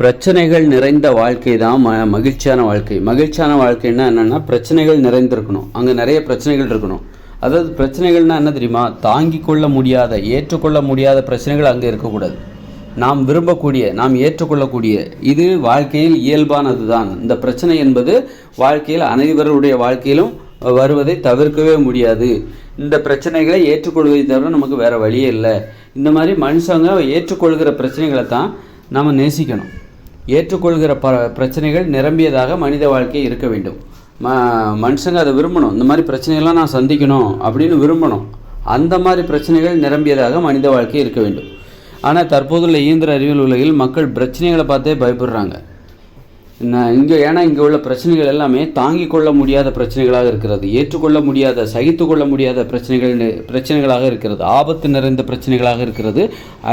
பிரச்சனைகள் நிறைந்த வாழ்க்கை தான் ம மகிழ்ச்சியான வாழ்க்கை. மகிழ்ச்சியான வாழ்க்கைன்னா என்னென்னா பிரச்சனைகள் நிறைந்திருக்கணும். அங்கே நிறைய பிரச்சனைகள் இருக்கணும். அதாவது பிரச்சனைகள்னால் என்ன தெரியுமா? தாங்கிக் கொள்ள முடியாத ஏற்றுக்கொள்ள முடியாத பிரச்சனைகள் அங்கே இருக்கக்கூடாது. நாம் விரும்பக்கூடிய நாம் ஏற்றுக்கொள்ளக்கூடிய இது வாழ்க்கையில் இயல்பானது தான் இந்த பிரச்சனை என்பது வாழ்க்கையில் அனைவருடைய வாழ்க்கையிலும் வருவதை தவிர்க்கவே முடியாது. இந்த பிரச்சனைகளை ஏற்றுக்கொள்வதை தவிர நமக்கு வேறு வழியே இல்லை. இந்த மாதிரி மனுஷங்க ஏற்றுக்கொள்கிற பிரச்சனைகளை தான் நாம் நேசிக்கணும். ஏற்றுக்கொள்கிற ப பிரச்சனைகள் நிரம்பியதாக மனித வாழ்க்கை இருக்க வேண்டும். ம மனுஷங்க அதை விரும்பணும். இந்த மாதிரி பிரச்சனைகள்லாம் நான் சந்திக்கணும் அப்படின்னு விரும்பணும். அந்த மாதிரி பிரச்சனைகள் நிரம்பியதாக மனித வாழ்க்கை இருக்க வேண்டும். ஆனால் தற்போதுள்ள இயந்திர அறிவியல் உலகில் மக்கள் பிரச்சனைகளை பார்த்தே பயப்படுறாங்க. நான் இங்கே ஏன்னா இங்கே உள்ள பிரச்சனைகள் எல்லாமே தாங்கிக் கொள்ள முடியாத பிரச்சனைகளாக இருக்கிறது. ஏற்றுக்கொள்ள முடியாத சகித்து கொள்ள முடியாத பிரச்சனைகள் பிரச்சனைகளாக இருக்கிறது. ஆபத்து நிறைந்த பிரச்சனைகளாக இருக்கிறது.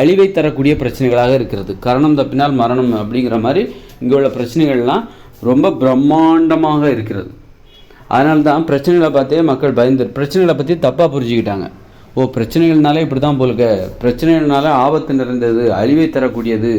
அழிவை தரக்கூடிய பிரச்சனைகளாக இருக்கிறது. கரணம் தப்பினால் மரணம் அப்படிங்கிற மாதிரி இங்கே உள்ள பிரச்சனைகள்லாம் ரொம்ப பிரம்மாண்டமாக இருக்கிறது. அதனால தான் பிரச்சனைகளை பார்த்தே மக்கள் பயந்து பிரச்சனைகளை பற்றி தப்பாக புரிஞ்சுக்கிட்டாங்க. ஓ பிரச்சனைகள்னாலே இப்படி தான் போலுக்க பிரச்சனைகள்னால ஆபத்து நிறைந்தது அழிவை தரக்கூடியது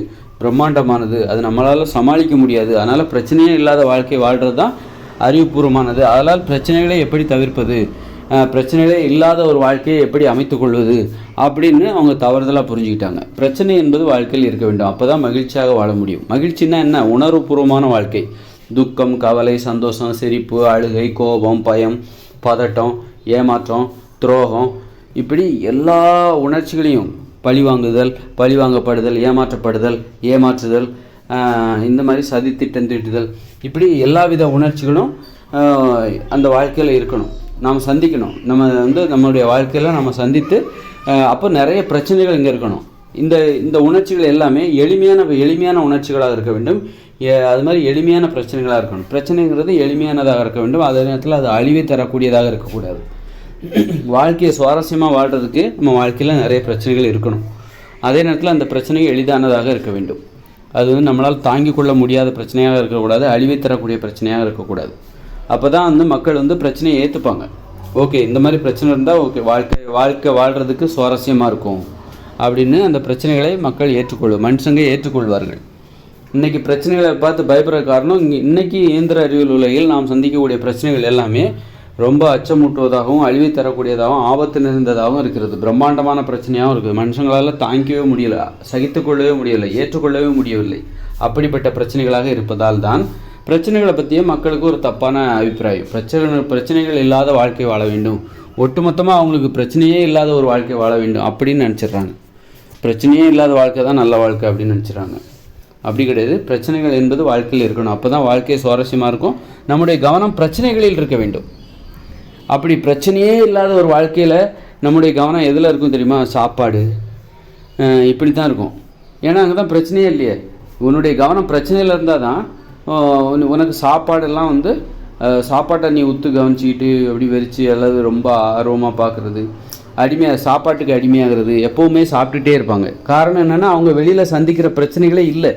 பிரம்மாண்டமானது. அது நம்மளால் சமாளிக்க முடியாது. அதனால் பிரச்சனையே இல்லாத வாழ்க்கை வாழ்கிறது தான் அறிவுபூர்வமானது. அதனால் பிரச்சனைகளை எப்படி தவிர்ப்பது? பிரச்சனைகளே இல்லாத ஒரு வாழ்க்கையை எப்படி அமைத்துக்கொள்வது அப்படின்னு அவங்க தவறுதலாக புரிஞ்சுக்கிட்டாங்க. பிரச்சனை என்பது வாழ்க்கையில் இருக்க வேண்டும். அப்போ தான் மகிழ்ச்சியாக வாழ முடியும். மகிழ்ச்சின்னா என்ன? உணர்வுபூர்வமான வாழ்க்கை. துக்கம் கவலை சந்தோஷம் சிரிப்பு அழுகை கோபம் பயம் பதட்டம் ஏமாற்றம் துரோகம். இப்படி எல்லா உணர்ச்சிகளையும் பழிவாங்குதல் பழிவாங்கப்படுதல் ஏமாற்றப்படுதல் ஏமாற்றுதல் இந்த மாதிரி சதி திட்டம் தீட்டுதல். இப்படி எல்லாவித உணர்ச்சிகளும் அந்த வாழ்க்கையில் இருக்கணும். நாம் சந்திக்கணும். நம்ம வந்து நம்மளுடைய வாழ்க்கையில் நம்ம சந்தித்து அப்போ நிறைய பிரச்சனைகள் இங்கே இருக்கணும். இந்த இந்த உணர்ச்சிகள் எல்லாமே எளிமையான எளிமையான உணர்ச்சிகளாக இருக்க வேண்டும். அது மாதிரி எளிமையான பிரச்சனைகளாக இருக்கணும். பிரச்சனைங்கிறது எளிமையானதாக இருக்க வேண்டும். அதே நேரத்தில் அது அழிவை தரக்கூடியதாக இருக்கக்கூடாது. வாழ்க்கையை சுவாரஸ்யமாக வாழ்கிறதுக்கு நம்ம வாழ்க்கையில் நிறைய பிரச்சனைகள் இருக்கணும். அதே நேரத்தில் அந்த பிரச்சனை எளிதானதாக இருக்க வேண்டும். அது வந்து நம்மளால் தாங்கிக் கொள்ள முடியாத பிரச்சனையாக இருக்கக்கூடாது அழிவை தரக்கூடிய பிரச்சனையாக இருக்கக்கூடாது. அப்போ தான் வந்து மக்கள் வந்து பிரச்சனையை ஏற்றுப்பாங்க ஓகே இந்த மாதிரி பிரச்சனை இருந்தால் ஓகே வாழ்க்கை வாழ்க்கை வாழ்கிறதுக்கு சுவாரஸ்யமாக இருக்கும் அப்படின்னு அந்த பிரச்சனைகளை மக்கள் ஏற்றுக்கொள்ளும் மனுஷங்க ஏற்றுக்கொள்வார்கள். இன்றைக்கி பிரச்சனைகளை பார்த்து பயப்படுற காரணம் இங்கே இன்றைக்கி இயந்திர அறிவியல் உலகில் நாம் சந்திக்கக்கூடிய பிரச்சனைகள் எல்லாமே ரொம்ப அச்சமூட்டுவதாகவும் அழிவை தரக்கூடியதாகவும் ஆபத்து நிறைந்ததாகவும் இருக்கிறது. பிரம்மாண்டமான பிரச்சனையாகவும் இருக்குது. மனுஷங்களால் தாங்கிக்கவே முடியல சகித்துக்கொள்ளவே முடியலை ஏற்றுக்கொள்ளவே முடியவில்லை. அப்படிப்பட்ட பிரச்சனைகளாக இருப்பதால் தான் பிரச்சனைகளை பற்றியே மக்களுக்கு ஒரு தப்பான அபிப்பிராயம். பிரச்சனை பிரச்சனைகள் இல்லாத வாழ்க்கை வாழ வேண்டும். ஒட்டுமொத்தமாக அவங்களுக்கு பிரச்சனையே இல்லாத ஒரு வாழ்க்கை வாழ வேண்டும் அப்படின்னு நினச்சிட்றாங்க. பிரச்சனையே இல்லாத வாழ்க்கை தான் நல்ல வாழ்க்கை அப்படின்னு நினச்சிட்றாங்க. அப்படி கிடையாது. பிரச்சனைகள் என்பது வாழ்க்கையில் இருக்கணும். அப்போ தான் வாழ்க்கை சுவாரஸ்யமாக இருக்கும். நம்முடைய கவனம் பிரச்சனைகளில் இருக்க வேண்டும். அப்படி பிரச்சனையே இல்லாத ஒரு வாழ்க்கையில் நம்முடைய கவனம் எதில் இருக்கும் தெரியுமா? சாப்பாடு. இப்படி தான் இருக்கும். ஏன்னா அங்கே தான் பிரச்சனையே இல்லையே. உன்னுடைய கவனம் பிரச்சனையில் இருந்தால் தான் உனக்கு சாப்பாடெல்லாம் வந்து சாப்பாட்டை நீ உத்து கவனிச்சிக்கிட்டு அப்படி வெறிச்சு அல்லது ரொம்ப ஆர்வமாக பார்க்குறது அடிமையாக சாப்பாட்டுக்கு அடிமையாகிறது எப்போவுமே சாப்பிட்டுட்டே இருப்பாங்க. காரணம் என்னென்னா அவங்க வெளியில் சந்திக்கிற பிரச்சனைகளே இல்லை.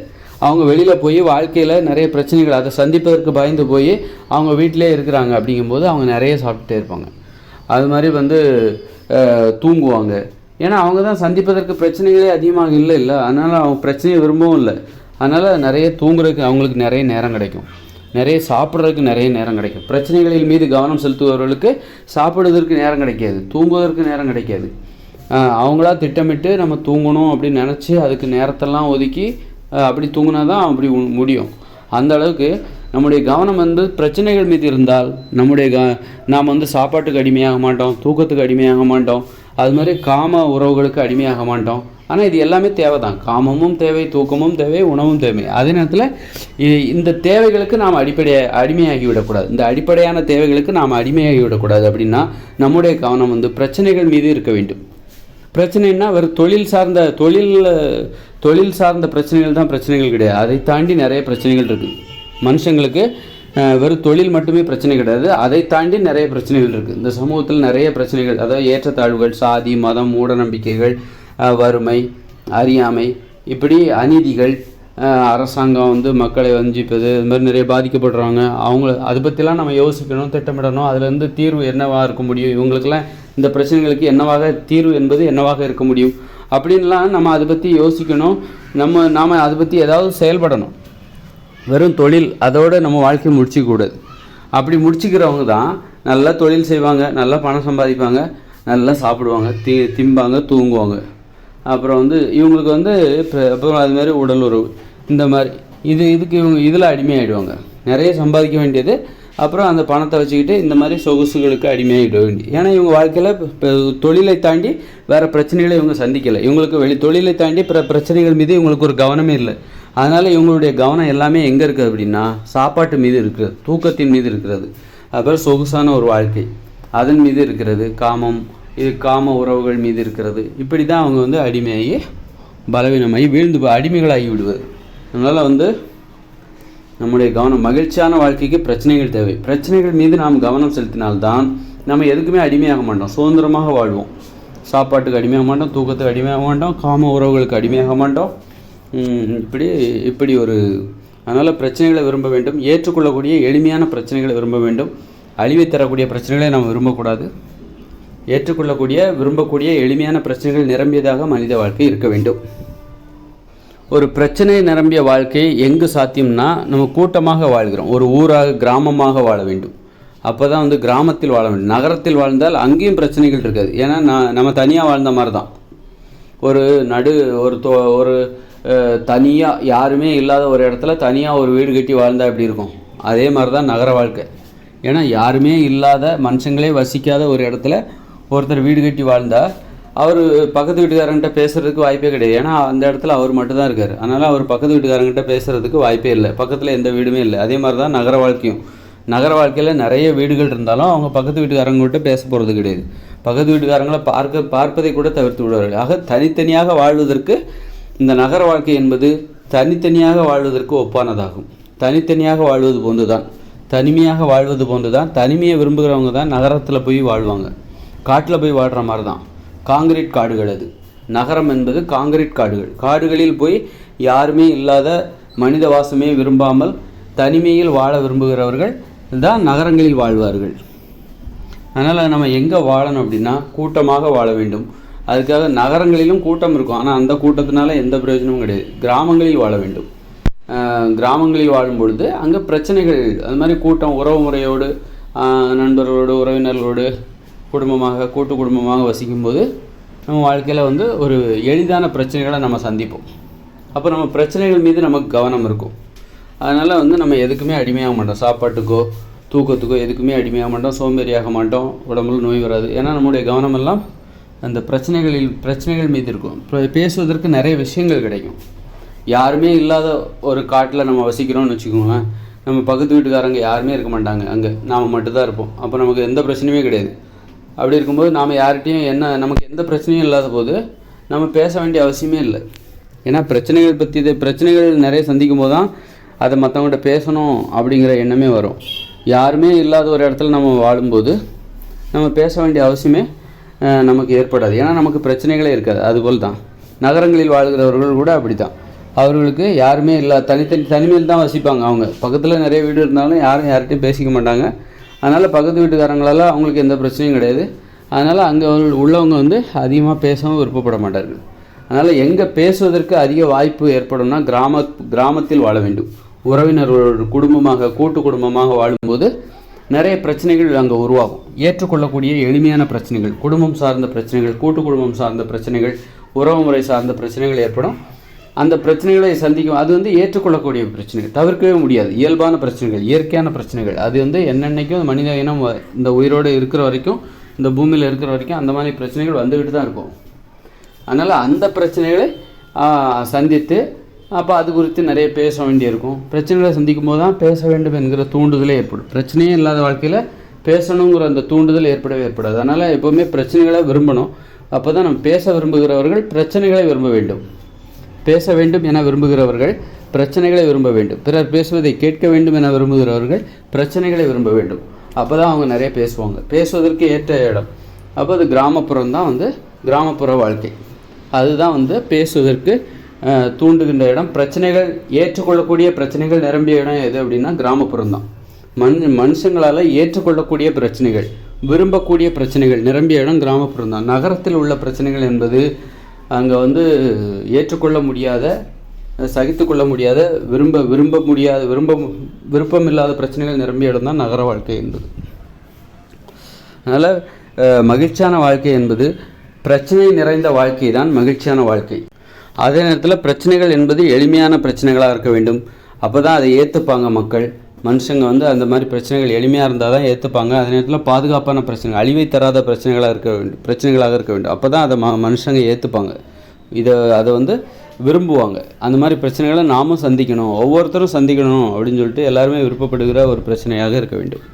அவங்க வெளியில் போய் வாழ்க்கையில் நிறைய பிரச்சனைகள் அதை சந்திப்பதற்கு பயந்து போய் அவங்க வீட்டிலே இருக்கிறாங்க அப்படிங்கும்போது அவங்க நிறைய சாப்பிட்டுட்டே இருப்பாங்க. அது மாதிரி வந்து தூங்குவாங்க. ஏன்னா அவங்க தான் சந்திப்பதற்கு பிரச்சனைகளே அதிகமாக இல்லை இல்லை. அதனால் அவங்க பிரச்சனையை விரும்பவும் இல்லை. அதனால் நிறைய தூங்குறதுக்கு அவங்களுக்கு நிறைய நேரம் கிடைக்கும். நிறைய சாப்பிட்றதுக்கு நிறைய நேரம் கிடைக்கும். பிரச்சனைகளின் மீது கவனம் செலுத்துபவர்களுக்கு சாப்பிடுவதற்கு நேரம் கிடைக்காது. தூங்குவதற்கு நேரம் கிடைக்காது. அவங்களா திட்டமிட்டு நம்ம தூங்கணும் அப்படின்னு நினச்சி அதுக்கு நேரத்தெல்லாம் ஒதுக்கி அப்படி தூங்கினா தான் அப்படி முடியும். அந்த அளவுக்கு நம்முடைய கவனம் வந்து பிரச்சனைகள் மீது இருந்தால் நம்முடைய க நாம் வந்து சாப்பாட்டுக்கு அடிமையாக மாட்டோம் தூக்கத்துக்கு அடிமையாக மாட்டோம் அது மாதிரி காம உறவுகளுக்கு அடிமையாக மாட்டோம். ஆனால் இது எல்லாமே தேவை தான் காமமும் தேவை தூக்கமும் தேவை உணவும் தேவை. அதே நேரத்தில் இ- இந்த தேவைகளுக்கு நாம் அடிப்படையை அடிமையாகி விடக்கூடாது. இந்த அடிப்படையான தேவைகளுக்கு நாம் அடிமையாகி விடக்கூடாது அப்படின்னா நம்முடைய கவனம் வந்து பிரச்சனைகள் மீது இருக்க வேண்டும். பிரச்சனைன்னா வெறும் தொழில் சார்ந்த தொழில் தொழில் சார்ந்த பிரச்சனைகள் தான் பிரச்சனைகள் கிடையாது. அதை தாண்டி நிறைய பிரச்சனைகள் இருக்குது மனுஷங்களுக்கு வெறும் தொழில் மட்டுமே பிரச்சனை கிடையாது. அதை தாண்டி நிறைய பிரச்சனைகள் இருக்குது இந்த சமூகத்தில் நிறைய பிரச்சனைகள் அதாவது ஏற்றத்தாழ்வுகள் சாதி மதம் மூடநம்பிக்கைகள் வறுமை அறியாமை இப்படி அநீதிகள் அரசாங்கம் வந்து மக்களை வஞ்சிப்பது இது மாதிரி நிறைய பாதிக்கப்படுறாங்க. அவங்கள அதை பற்றிலாம் நம்ம யோசிக்கணும் திட்டமிடணும். அதுலேருந்து தீர்வு என்னவாக இருக்க முடியும்? இவங்களுக்கெல்லாம் இந்த பிரச்சனைகளுக்கு என்னவாக தீர்வு என்பது என்னவாக இருக்க முடியும்? அப்படின்லாம் நம்ம அதை பற்றி யோசிக்கணும். நம்ம நாம் அதை பற்றி ஏதாவது செயல்படணும். வெறும் தொழில் அதோடு நம்ம வாழ்க்கையை முடிச்சிக்கூடாது அப்படி முடிச்சுக்கிறவங்க தான் நல்லா தொழில் செய்வாங்க நல்லா பணம் சம்பாதிப்பாங்க நல்லா சாப்பிடுவாங்க தி திம்பாங்க தூங்குவாங்க. அப்புறம் வந்து இவங்களுக்கு வந்து அப்புறம் அது மாதிரி உடல் உறவு இந்த மாதிரி. இது இதுக்கு இவங்க இதில் அடிமையாயிடுவாங்க. நிறைய சம்பாதிக்க வேண்டியது அப்புறம் அந்த பணத்தை வச்சுக்கிட்டு இந்த மாதிரி சொகுசுகளுக்கு அடிமையாகிட வேண்டி. ஏன்னா இவங்க வாழ்க்கையில் இப்போ தொழிலை தாண்டி வேறு பிரச்சனைகளை இவங்க சந்திக்கலை. இவங்களுக்கு வெளி தொழிலை தாண்டி பிற பிரச்சனைகள் மீது இவங்களுக்கு ஒரு கவனமே இல்லை. அதனால் இவங்களுடைய கவனம் எல்லாமே எங்கே இருக்குது அப்படின்னா சாப்பாட்டு மீது இருக்கிறது தூக்கத்தின் மீது இருக்கிறது. அப்புறம் சொகுசான ஒரு வாழ்க்கை. அதன் மீது இருக்கிறது காமம். இது காம உறவுகள் மீது இருக்கிறது. இப்படி தான் அவங்க வந்து அடிமையாகி பலவீனமாகி வீழ்ந்து அடிமைகளாகி விடுவது. அதனால் வந்து நம்முடைய கவனம் மகிழ்ச்சியான வாழ்க்கைக்கு பிரச்சனைகள் தேவை. பிரச்சனைகள் மீது நாம் கவனம் செலுத்தினால்தான் நம்ம எதுக்குமே அடிமையாக மாட்டோம். சுதந்திரமாக வாழ்வோம். சாப்பாட்டுக்கு அடிமையாக மாட்டோம் தூக்கத்துக்கு அடிமையாக மாட்டோம் காம உறவுகளுக்கு அடிமையாக மாட்டோம். இப்படி இப்படி ஒரு அதனால் பிரச்சனைகளை விரும்ப வேண்டும். ஏற்றுக்கொள்ளக்கூடிய எளிமையான பிரச்சனைகளை விரும்ப வேண்டும். அழிவை தரக்கூடிய பிரச்சனைகளை நாம் விரும்பக்கூடாது. ஏற்றுக்கொள்ளக்கூடிய விரும்பக்கூடிய எளிமையான பிரச்சனைகள் நிரம்பியதாக மனித வாழ்க்கை இருக்க வேண்டும். ஒரு பிரச்சனை நிரம்பிய வாழ்க்கை எங்கு சாத்தியம்னா நம்ம கூட்டமாக வாழ்கிறோம். ஒரு ஊராக கிராமமாக வாழ வேண்டும். அப்போ தான் வந்து கிராமத்தில் வாழ வேண்டும். நகரத்தில் வாழ்ந்தால் அங்கேயும் பிரச்சனைகள் இருக்காது. ஏன்னா நான் நம்ம தனியாக வாழ்ந்த மாதிரி தான் ஒரு நடு ஒரு தோ ஒரு தனியாக யாருமே இல்லாத ஒரு இடத்துல தனியாக ஒரு வீடு கட்டி வாழ்ந்தால் எப்படி இருக்கும்? அதே மாதிரி தான் நகர வாழ்க்கை. ஏன்னா யாருமே இல்லாத மனுஷங்களே வசிக்காத ஒரு இடத்துல ஒருத்தர் வீடு கட்டி வாழ்ந்தால் அவர் பக்கத்து வீட்டுக்காரங்கிட்ட பேசுகிறதுக்கு வாய்ப்பே கிடையாது. ஏன்னா அந்த இடத்துல அவர் மட்டும்தான் இருக்கார். அதனால் அவர் பக்கத்து வீட்டுக்காரங்கிட்ட பேசுகிறதுக்கு வாய்ப்பே இல்லை. பக்கத்தில் எந்த வீடுமே இல்லை. அதே மாதிரி தான் நகர வாழ்க்கையும். நகர வாழ்க்கையில் நிறைய வீடுகள் இருந்தாலும் அவங்க பக்கத்து வீட்டுக்காரங்கள்ட்ட பேச போகிறது கிடையாது. பக்கத்து வீட்டுக்காரங்களை பார்க்க பார்ப்பதை கூட தவிர்த்து விடுவார்கள். ஆக தனித்தனியாக வாழ்வதற்கு இந்த நகர வாழ்க்கை என்பது தனித்தனியாக வாழ்வதற்கு ஒப்பானதாகும். தனித்தனியாக வாழ்வது போன்று தான் தனிமையாக வாழ்வது போன்று தான் தனிமையை விரும்புகிறவங்க தான் நகரத்தில் போய் வாழ்வாங்க. காட்டில் போய் வாழ்கிற மாதிரி தான் காங்கிரீட் காடுகள் அது. நகரம் என்பது காங்கிரீட் காடுகள். காடுகளில் போய் யாருமே இல்லாத மனித வாசமே விரும்பாமல் தனிமையில் வாழ விரும்புகிறவர்கள் தான் நகரங்களில் வாழ்வார்கள். அதனால் நம்ம எங்கே வாழணும் அப்படின்னா கூட்டமாக வாழ வேண்டும். அதுக்காக நகரங்களிலும் கூட்டம் இருக்கும். ஆனால் அந்த கூட்டத்தினால எந்த பிரயோஜனமும் கிடையாது. கிராமங்களில் வாழ வேண்டும். கிராமங்களில் வாழும் பொழுது அங்கே பிரச்சனைகள் அது மாதிரி கூட்டம் உறவு முறையோடு நண்பர்களோடு உறவினர்களோடு குடும்பமாக கூட்டு குடும்பமாக வசிக்கும்போது நம்ம வாழ்க்கையில் வந்து ஒரு எளிதான பிரச்சனைகளை நம்ம சந்திப்போம். அப்போ நம்ம பிரச்சனைகள் மீது நமக்கு கவனம் இருக்கும். அதனால் வந்து நம்ம எதுக்குமே அடிமையாக மாட்டோம். சாப்பாட்டுக்கோ தூக்கத்துக்கோ எதுக்குமே அடிமையாக மாட்டோம். சோம்பேறியாக மாட்டோம். உடம்புல நோய் வராது. ஏன்னா நம்முடைய கவனமெல்லாம் அந்த பிரச்சனைகளில் பிரச்சனைகள் மீது இருக்கும். இப்போ பேசுவதற்கு நிறைய விஷயங்கள் கிடைக்கும். யாருமே இல்லாத ஒரு காட்டில் நம்ம வசிக்கிறோம்னு வச்சுக்கோங்க நம்ம பக்கத்து வீட்டுக்காரங்க யாருமே இருக்க மாட்டாங்க அங்கே. நாம் மட்டும்தான் இருப்போம். அப்போ நமக்கு எந்த பிரச்சனையுமே கிடையாது. அப்படி இருக்கும்போது நாம் யார்கிட்டையும் என்ன நமக்கு எந்த பிரச்சனையும் இல்லாத போது நம்ம பேச வேண்டிய அவசியமே இல்லை. ஏன்னா பிரச்சனைகள் பற்றி இது பிரச்சனைகள் நிறைய சந்திக்கும் போது தான் அதை மற்றவங்கள்ட்ட பேசணும் அப்படிங்கிற எண்ணமே வரும். யாருமே இல்லாத ஒரு இடத்துல நம்ம வாழும்போது நம்ம பேச வேண்டிய அவசியமே நமக்கு ஏற்படாது. ஏன்னா நமக்கு பிரச்சனைகளே இருக்காது. அதுபோல் தான். நகரங்களில் வாழ்கிறவர்கள் கூட அப்படி தான் அவர்களுக்கு யாருமே இல்லை தனித்தனி தனிமையில் தான் வசிப்பாங்க அவங்க. பக்கத்தில் நிறைய வீடு இருந்தாலும் யாரும் யார்கிட்டையும் பேசிக்க மாட்டாங்க. அதனால் பக்கத்து வீட்டுக்காரங்களால் அவங்களுக்கு எந்த பிரச்சனையும் கிடையாது. அதனால் அங்கே உள்ளவங்க வந்து அதிகமாக பேசவும் விருப்பப்பட மாட்டார்கள். அதனால் எங்கே பேசுவதற்கு அதிக வாய்ப்பு ஏற்படும்னா கிராம கிராமத்தில் வாழ வேண்டும். உறவினர்களோடு குடும்பமாக கூட்டு குடும்பமாக வாழும்போது நிறைய பிரச்சனைகள் அங்கே உருவாகும். ஏற்றுக்கொள்ளக்கூடிய எளிமையான பிரச்சனைகள் குடும்பம் சார்ந்த பிரச்சனைகள் கூட்டு குடும்பம் சார்ந்த பிரச்சனைகள் உறவு முறை சார்ந்த பிரச்சனைகள் ஏற்படும். அந்த பிரச்சனைகளை சந்திக்கும். அது வந்து ஏற்றுக்கொள்ளக்கூடிய பிரச்சனைகள். தவிர்க்கவே முடியாது. இயல்பான பிரச்சனைகள் இயற்கையான பிரச்சனைகள். அது வந்து என்னென்னைக்கும் மனித இனம் இந்த உயிரோடு இருக்கிற வரைக்கும் இந்த பூமியில் இருக்கிற வரைக்கும் அந்த மாதிரி பிரச்சனைகள் வந்துக்கிட்டு தான் இருக்கும். அதனால் அந்த பிரச்சனைகளை சந்தித்து அப்போ அது குறித்து நிறைய பேச வேண்டியிருக்கும். பிரச்சனைகளை சந்திக்கும் போது தான் பேச வேண்டும் என்கிற தூண்டுதலே ஏற்படும். பிரச்சனையே இல்லாத வாழ்க்கையில் பேசணுங்கிற அந்த தூண்டுதல் ஏற்படவே ஏற்படாது. அதனால் எப்போவுமே பிரச்சனைகளை விரும்பணும். அப்போ தான் நம்ம பேச விரும்புகிறவர்கள் பிரச்சனைகளை விரும்ப வேண்டும். பேச வேண்டும் என விரும்புகிறவர்கள் பிரச்சனைகளை விரும்ப வேண்டும். பிறர் பேசுவதை கேட்க வேண்டும் என விரும்புகிறவர்கள் பிரச்சனைகளை விரும்ப வேண்டும். அப்போ தான் அவங்க நிறைய பேசுவாங்க. பேசுவதற்கு ஏற்ற இடம். அப்போ அது கிராமப்புறம் தான் வந்து கிராமப்புற வாழ்க்கை. அதுதான் வந்து பேசுவதற்கு தூண்டுகின்ற இடம். பிரச்சனைகள் ஏற்றுக்கொள்ளக்கூடிய பிரச்சனைகள் நிரம்பிய இடம் எது அப்படின்னா கிராமப்புறம் தான். மண் மனுஷங்களால் ஏற்றுக்கொள்ளக்கூடிய பிரச்சனைகள் விரும்பக்கூடிய பிரச்சனைகள் நிரம்பிய இடம் கிராமப்புறம் தான். நகரத்தில் உள்ள பிரச்சனைகள் என்பது அங்கே வந்து ஏற்றுக்கொள்ள முடியாத சகித்துக்கொள்ள முடியாத விரும்ப விரும்ப முடியாத விரும்ப விருப்பமில்லாத பிரச்சனைகள் நிரம்பிய இடம் தான் நகர வாழ்க்கை என்பது. அதனால் மகிழ்ச்சியான வாழ்க்கை என்பது பிரச்சனை நிறைந்த வாழ்க்கை தான் மகிழ்ச்சியான வாழ்க்கை. அதே நேரத்தில் பிரச்சனைகள் என்பது எளிமையான பிரச்சனைகளாக இருக்க வேண்டும். அப்போ தான் அதை ஏற்றுப்பாங்க மக்கள். மனுஷங்க வந்து அந்த மாதிரி பிரச்சனைகள் எளிமையாக இருந்தால் தான் ஏற்றுப்பாங்க அதே நேரத்தில் பாதுகாப்பான பிரச்சனைகள் அழிவை தராத பிரச்சனைகளாக இருக்க வேண்டும் பிரச்சனைகளாக இருக்க வேண்டும். அப்போ தான் அதை ம மனுஷங்க ஏற்றுப்பாங்க இதை அதை வந்து விரும்புவாங்க. அந்த மாதிரி பிரச்சனைகளை நாமும் சந்திக்கணும். ஒவ்வொருத்தரும் சந்திக்கணும் அப்படின்னு சொல்லிட்டு எல்லாருமே விருப்பப்படுகிற ஒரு பிரச்சனையாக இருக்க வேண்டும்.